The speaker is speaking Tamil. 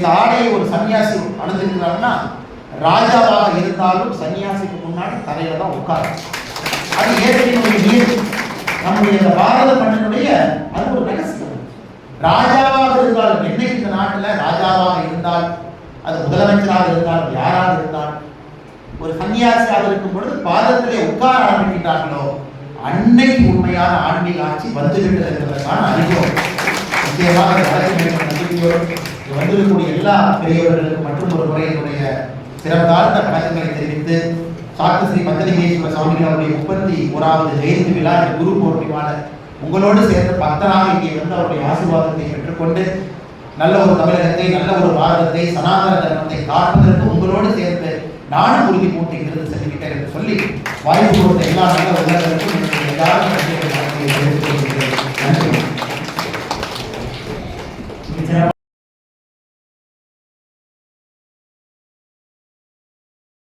இந்த ஆடையை ஒரு சன்னியாசி அணிந்திருக்கிறாருன்னா ராஜாவாக இருந்தாலும் சன்னியாசிக்கு முன்னாடி தரையில தான் உட்காரு அது ஏற்கனவே நம்முடைய இந்த பாரத மன்னனுடைய அது ஒரு ரகசியம். ராஜாவாக இருந்தாலும் என்னைக்கு இந்த நாட்டில் ராஜாவாக இருந்தால் அது முதலமைச்சராக இருந்தால் யாராக இருந்தால் ஒரு சன்னியாசியாக இருக்கும் பொழுது பாதத்திலே உட்கார ஆரம்பிக்கின்றார்களோ அன்னைக்கு உண்மையான ஆன்மீக ஆட்சி வந்துவிட்டது என்பதற்கான அறிவோம். நிச்சயமாக நடக்கும் நம்பிக்கையோடு வந்திருக்கக்கூடிய எல்லா பெரியவர்களுக்கும் மற்றும் ஒரு முறை என்னுடைய சிறந்தாழ்ந்த வணக்கங்களை தெரிவித்து சாத்து ஸ்ரீ பத்தலிங்கேஸ்வர அவருடைய முப்பத்தி ஓராவது ஜெயந்தி விழா இந்த குரு பௌர்ணிமான உங்களோடு சேர்ந்து பக்தனாக இங்கே வந்து அவருடைய ஆசீர்வாதத்தை பெற்றுக்கொண்டு நல்ல ஒரு தமிழகத்தை நல்ல ஒரு பாரதத்தை சனாதன தர்மத்தை காப்பதற்கு உங்களோடு சேர்ந்து நானும் உறுதி பூட்டி இங்கிருந்து என்று சொல்லி வாய்ப்பு கொடுத்த எல்லா நல்ல உலகங்களுக்கும் எல்லாரும்